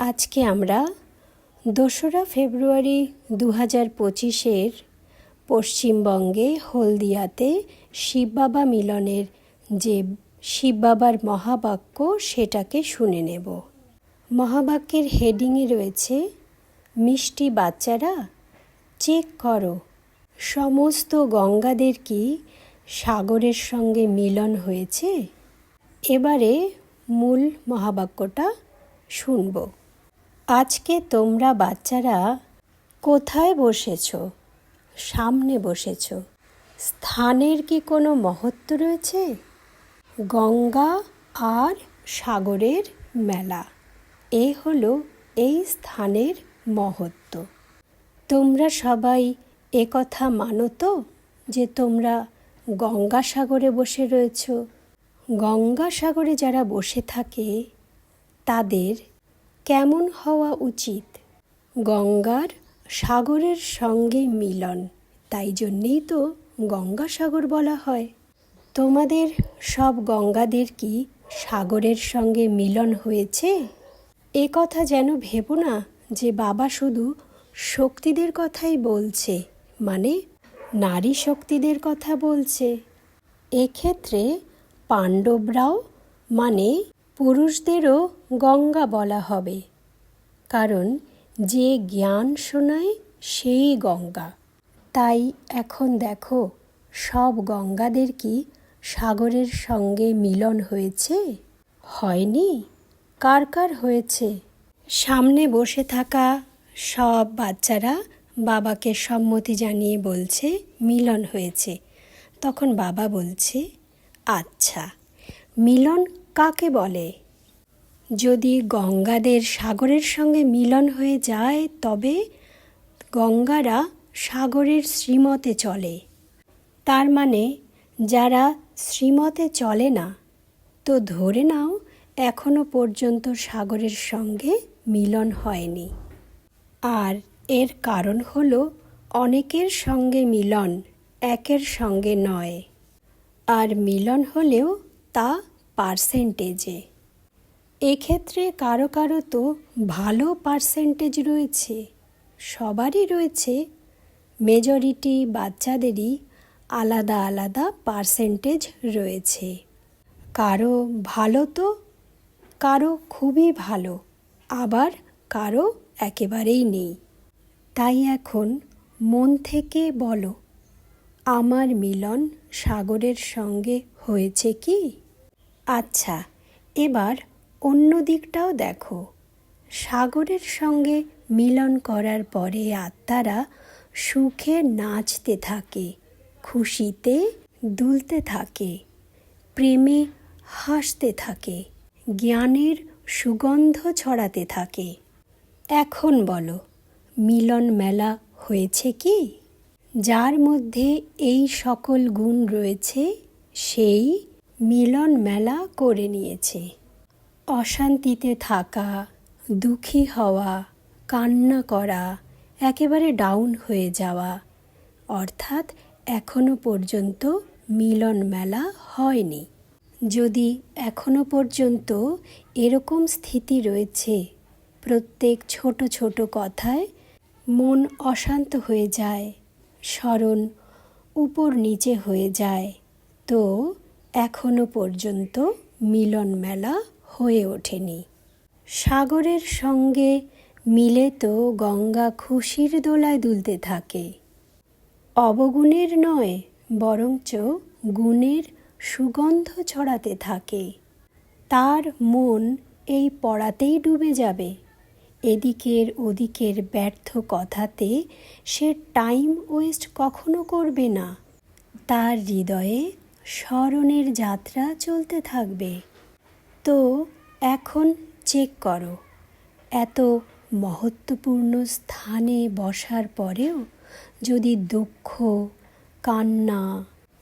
আজকে আমরা দোসরা ফেব্রুয়ারি দু হাজার পঁচিশের পশ্চিমবঙ্গে হলদিয়াতে শিব বাবা মিলনের যে শিব বাবার মহাবাক্য সেটাকে শুনে নেব। মহাবাক্যের হেডিংয়ে রয়েছে, মিষ্টি বাচ্চারা, চেক করো, সমস্ত গঙ্গাদের কি সাগরের সঙ্গে মিলন হয়েছে? এবারে মূল মহাবাক্যটা শুনব। আজকে তোমরা বাচ্চারা কোথায় বসেছ? সামনে বসেছ। স্থানের কি কোনো মহত্ব রয়েছে? গঙ্গা আর সাগরের মেলা, এ হলো এই স্থানের মহত্ব। তোমরা সবাই এ কথা মানো তো, যে তোমরা গঙ্গাসাগরে বসে রয়েছ। গঙ্গাসাগরে যারা বসে থাকে, তাদের কেমন হওয়া উচিত? গঙ্গার সাগরের সঙ্গে মিলন, তাই জন্যেই তো গঙ্গাসাগর বলা হয়। তোমাদের সব গঙ্গাদের কি সাগরের সঙ্গে মিলন হয়েছে? এ কথা যেন ভেবো না যে বাবা শুধু শক্তিদের কথাই বলছে মানে নারী শক্তিদের কথা বলছে। এক্ষেত্রে পাণ্ডবরাও মানে পুরুষদেরও গঙ্গা বলা হবে, কারণ যে জ্ঞান শোনায় সেই গঙ্গা। তাই এখন দেখো, সব গঙ্গাদের কি সাগরের সঙ্গে মিলন হয়েছে? হয়নি? কার কার হয়েছে? সামনে বসে থাকা সব বাচ্চারা বাবাকে সম্মতি জানিয়ে বলছে, মিলন হয়েছে। তখন বাবা বলছে আচ্ছা মিলন কাকে বলে? যদি গঙ্গাদের সাগরের সঙ্গে মিলন হয়ে যায়, তবে গঙ্গারা সাগরের শ্রীমতে চলে। তার মানে যারা শ্রীমতে চলে না, তো ধরে নাও, এখনও পর্যন্ত সাগরের সঙ্গে মিলন হয়নি। আর এর কারণ হল, অনেকের সঙ্গে মিলন, একের সঙ্গে নয়। আর মিলন হলেও তা পার্সেন্টেজে এক্ষেত্রে কারও কারও তো ভালো পার্সেন্টেজ রয়েছে। সবারই রয়েছে। মেজরিটি বাচ্চাদেরই আলাদা আলাদা পার্সেন্টেজ রয়েছে। কারও ভালো তো, কারও খুবই ভালো। আবার কারও একেবারেই নেই। তাই এখন মন থেকে বলো, আমার মিলন সাগরের সঙ্গে হয়েছে কি? আচ্ছা এবার অন্য দিকটাও দেখো। সাগরের সঙ্গে মিলন করার পরে আত্মারা সুখে নাচতে থাকে, খুশিতে দুলতে থাকে, প্রেমে হাসতে থাকে, জ্ঞানের সুগন্ধ ছড়াতে থাকে। এখন বলো, মিলন মেলা হয়েছে কি? যার মধ্যে এই সকল গুণ রয়েছে, সেই মিলন মেলা করে নিয়েছে। অশান্তিতে থাকা, দুঃখী হওয়া, কান্না করা, একেবারে ডাউন হয়ে যাওয়া। অর্থাৎ এখনও পর্যন্ত মিলন মেলা হয়নি। যদি এখনও পর্যন্ত এরকম স্থিতি রয়েছে, প্রত্যেক ছোট ছোট কথায় মন অশান্ত হয়ে যায়, স্মরণ উপর নিচে হয়ে যায়, তো এখনও পর্যন্ত মিলন মেলা হয়ে ওঠেনি। সাগরের সঙ্গে মিলে তো গঙ্গা খুশির দোলায় দুলতে থাকে। অবগুণের নয়, বরঞ্চ গুণের সুগন্ধ ছড়াতে থাকে। তার মন এই পড়াতেই ডুবে যাবে। এদিকের ওদিকের ব্যর্থ কথাতে সে টাইম ওয়েস্ট কখনো করবে না। তার হৃদয়ে স্মরণের যাত্রা চলতে থাকবে। তো এখন চেক করো। এত মহত্বপূর্ণ স্থানে বসার পরেও যদি দুঃখ, কান্না,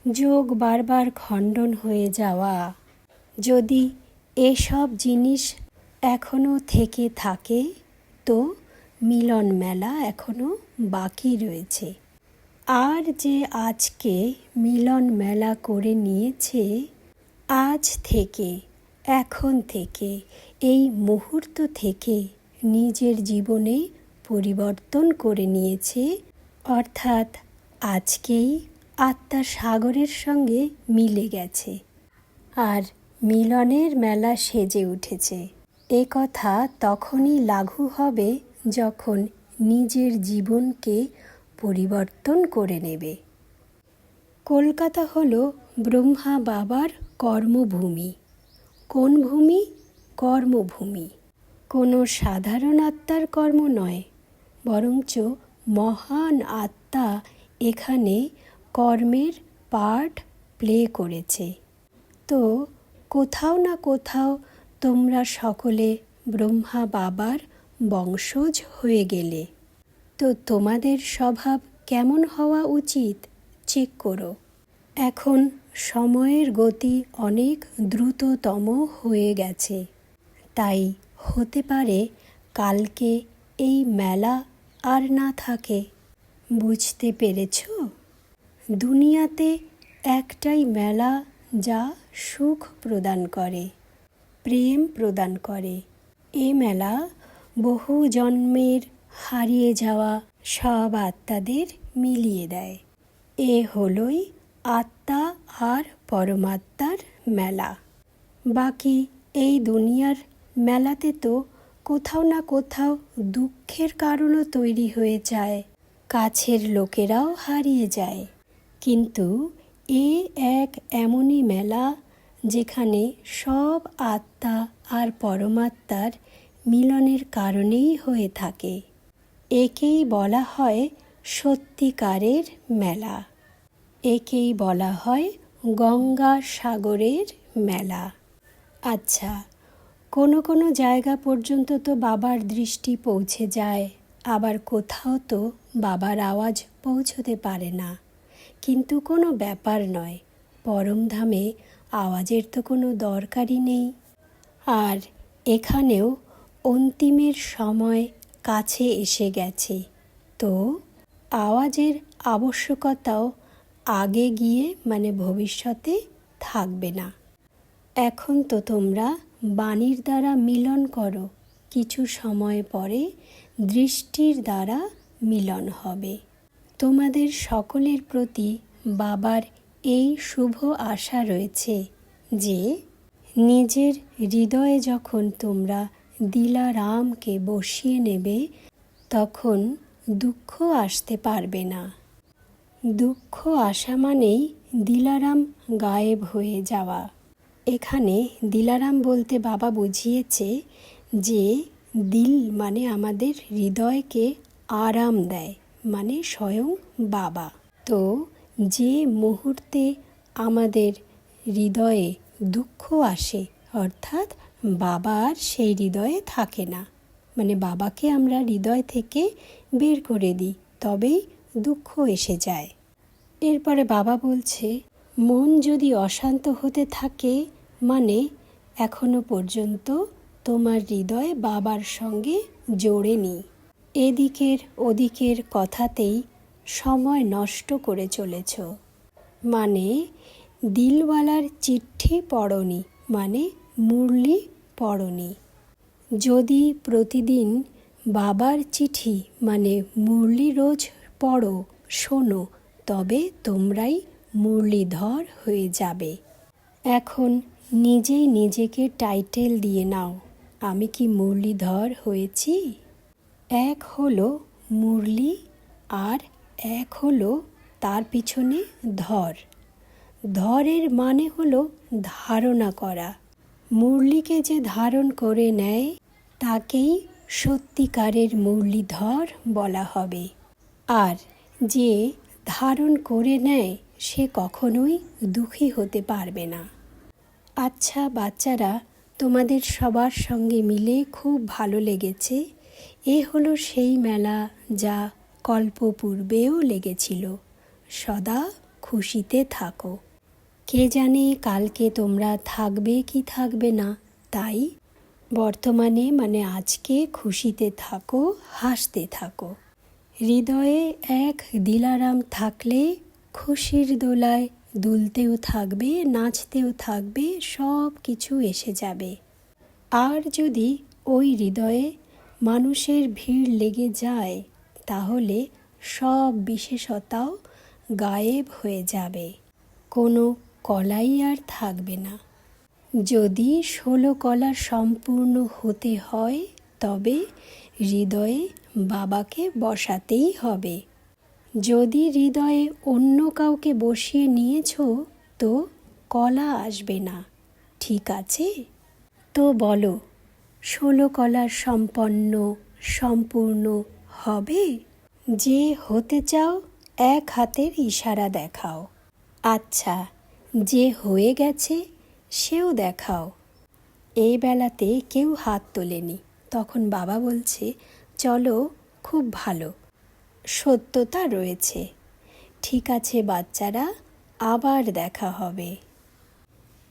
যোগ বারবার খণ্ডন হয়ে যাওয়া, যদি এসব জিনিস এখনও থেকে থাকে, তো মিলন মেলা এখনও বাকি রয়েছে। আর যে আজকে মিলন মেলা করে নিয়েছে, আজ থেকে, এখন থেকে, এই মুহূর্ত থেকে নিজের জীবনে পরিবর্তন করে নিয়েছে। অর্থাৎ আজকেই আত্মা সাগরের সঙ্গে মিলে গেছে আর মিলনের মেলা সেজে উঠেছে। এ কথা তখনই লাঘু হবে যখন নিজের জীবনকে পরিবর্তন করে নেবে। কলকাতা হল ব্রহ্মা বাবার কর্মভূমি। কোন ভূমি? কর্মভূমি। কোনো সাধারণ আত্মার কর্ম নয়, বরঞ্চ মহান আত্মা এখানে কর্মের পার্ট প্লে করেছে। তো কোথাও না কোথাও তোমরা সকলে ব্রহ্মা বাবার বংশজ হয়ে গেলে। তো তোমাদের স্বভাব কেমন হওয়া উচিত? চেক করো। এখন সময়ের গতি অনেক দ্রুততম হয়ে গেছে। তাই হতে পারে কালকে এই মেলা আর না থাকে। বুঝতে পেরেছ? দুনিয়াতে একটাই মেলা যা সুখ প্রদান করে, প্রেম প্রদান করে। এ মেলা বহু জন্মের হারিয়ে যাওয়া সব আত্মাদের মিলিয়ে দেয়। এ হলই আত্মা আর পরমাত্মার মেলা। বাকি এই দুনিয়ার মেলাতে তো কোথাও না কোথাও দুঃখের কারণও তৈরি হয়ে যায়, কাছের লোকেরাও হারিয়ে যায়। কিন্তু এ এক এমনই মেলা যেখানে সব আত্মা আর পরমাত্মার মিলনের কারণেই হয়ে থাকে। একেই বলা হয় সত্যিকারের মেলা। একেই বলা হয় গঙ্গা সাগরের মেলা। আচ্ছা কোনো কোনো জায়গা পর্যন্ত তো বাবার দৃষ্টি পৌঁছে যায়, আবার কোথাও তো বাবার আওয়াজ পৌঁছতে পারে না। কিন্তু কোনো ব্যাপার নয় পরমধামে আওয়াজের তো কোনো দরকারই নেই। আর এখানেও অন্তিমের সময় কাছে এসে গেছে। তো আওয়াজের আবশ্যকতাও আগে গিয়ে মানে ভবিষ্যতে থাকবে না। এখন তো তোমরা বাণীর দ্বারা মিলন করো। কিছু সময় পরে দৃষ্টির দ্বারা মিলন হবে। তোমাদের সকলের প্রতি বাবার এই শুভ আশা রয়েছে যে, নিজের হৃদয়ে যখন তোমরা দিলারামকে বসিয়ে নেবে, তখন দুঃখ আসতে পারবে না। দুঃখ আসা মানেই দিলারাম গায়েব হয়ে যাওয়া। এখানে দিলারাম বলতে বাবা বুঝিয়েছে যে, দিল মানে আমাদের হৃদয়কে আরাম দেয় মানে স্বয়ং বাবা। তো যে মুহূর্তে আমাদের হৃদয়ে দুঃখ আসে অর্থাৎ বাবা আর সেই হৃদয়ে থাকে না। মানে বাবাকে আমরা হৃদয় থেকে বের করে দিই, তবেই দুঃখ এসে যায়। এরপরে বাবা বলছে, মন যদি অশান্ত হতে থাকে মানে এখনও পর্যন্ত তোমার হৃদয় বাবার সঙ্গে জোড়েনি এদিকের ওদিকের কথাতেই সময় নষ্ট করে চলেছ। মানে দিলওয়ালার চিঠি পড়নি মানে মুরলি পড়নি। যদি প্রতিদিন বাবার চিঠি মানে মুরলি রোজ পড়ো, শোনো, তবে তোমরাই মুরলীধর হয়ে যাবে। এখন নিজেই নিজেকে টাইটেল দিয়ে নাও, আমি কি মুরলীধর হয়েছি? এক হলো মুরলি আর এক হলো তার পিছনে ধর। ধরের মানে হলো ধারণা করা। মুরলিকে যে ধারণ করে নেয়, তাকেই সত্যিকারের মুরলীধর বলা হবে। আর যে ধারণ করে নেয়, সে কখনোই দুঃখী হতে পারবে না। আচ্ছা বাচ্চারা, তোমাদের সবার সঙ্গে মিলে খুব ভালো লেগেছে। এ হলো সেই মেলা যা কল্পপূর্বেও লেগেছিল। সদা খুশিতে থাকো। কে জানে কালকে তোমরা থাকবে কি থাকবে না? তাই বর্তমানে মানে আজকে খুশিতে থাকো, হাসতে থাকো। হৃদয়ে এক দিলারাম থাকলে খুশির দোলায় দুলতেও থাকবে, নাচতেও থাকবে সব কিছু এসে যাবে। আর যদি ওই হৃদয়ে মানুষের ভিড় লেগে যায়, তাহলে সব বিশেষতাও গায়েব হয়ে যাবে। কোনো কলাই আর থাকবে না। যদি ষোলো কলা সম্পূর্ণ হতে হয়, তবে হৃদয়ে বাবাকে বসাতেই হবে। যদি হৃদয়ে অন্য কাউকে বসিয়ে নিয়েছ, তো কলা আসবে না। ঠিক আছে? তো বলো, ষোলো কলার সম্পন্ন, সম্পূর্ণ হবে? যে হতে চাও, এক হাতের ইশারা দেখাও। আচ্ছা যে হয়ে গেছে, সেও দেখাও। এই বেলাতে কেউ হাত তোলেনি। তখন বাবা বলছে, চলো, খুব ভালো। সত্যতা রয়েছে। ঠিক আছে বাচ্চারা, আবার দেখা হবে।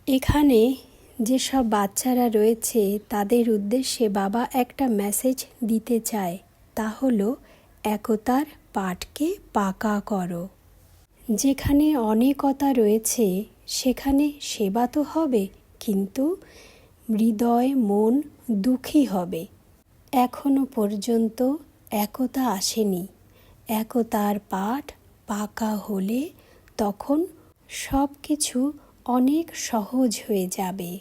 এখানে যেসব বাচ্চারা রয়েছে, তাদের উদ্দেশ্যে বাবা একটা মেসেজ দিতে চায়। তা হলো, একতার পাঠকে পাকা করো। যেখানে অনেকতা রয়েছে সেখানে সেবা তো হবে, কিন্তু হৃদয়, মন দুঃখী হবে। এখনও পর্যন্ত একতা আসেনি। একতার পাঠ পাকা হলে তখন সব কিছু অনেক সহজ হয়ে যাবে।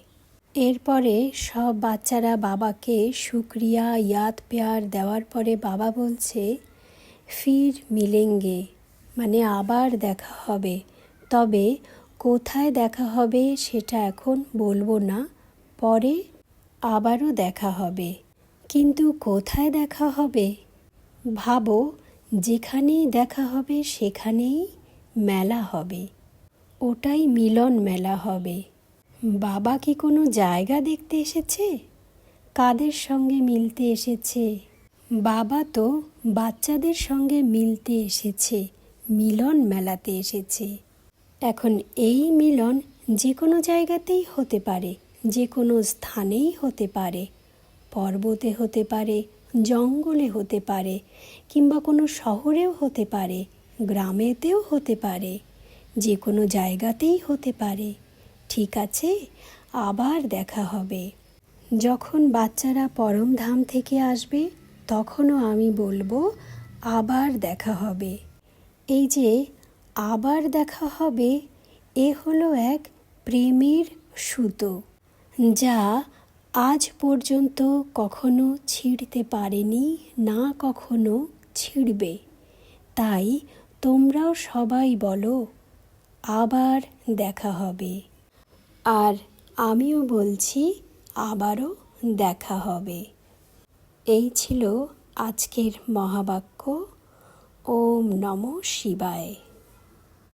এরপরে সব বাচ্চারা বাবাকে শুক্রিয়া, ইয়াদ, পেয়ার দেওয়ার পরে বাবা বলছে, ফির মিলেঙ্গে। মানে আবার দেখা হবে। তবে কোথায় দেখা হবে সেটা এখন বলব না, পরে আবারও দেখা হবে। কিন্তু কোথায় দেখা হবে? ভাবো, যেখানেই দেখা হবে সেখানেই মেলা হবে। ওটাই মিলন মেলা হবে। বাবা কি কোনো জায়গা দেখতে এসেছে? কাদের সঙ্গে মিলতে এসেছে? বাবা তো বাচ্চাদের সঙ্গে মিলতে এসেছে, মিলন মেলাতে এসেছে। এখন এই মিলন যে কোনো জায়গাতেই হতে পারে যে কোনো স্থানেই হতে পারে। পর্বতে হতে পারে, জঙ্গলে হতে পারে, কিংবা কোনো শহরেও হতে পারে, গ্রামেতেও হতে পারে যে কোনো জায়গাতেই হতে পারে। ঠিক আছে, আবার দেখা হবে। যখন বাচ্চারা পরমধাম থেকে আসবে, তখনও আমি বলব, আবার দেখা হবে। এই যে আবার দেখা হবে, এ হলো এক প্রেমের সুতো, যা আজ পর্যন্ত কখনো ছিঁড়তে পারেনি, না কখনো ছিঁড়বে। তাই তোমরাও সবাই বলো, আবার দেখা হবে। আর আমিও বলছি, আবারও দেখা হবে। এই ছিল আজকের মহাবাক্য। ওম নম শিবায়।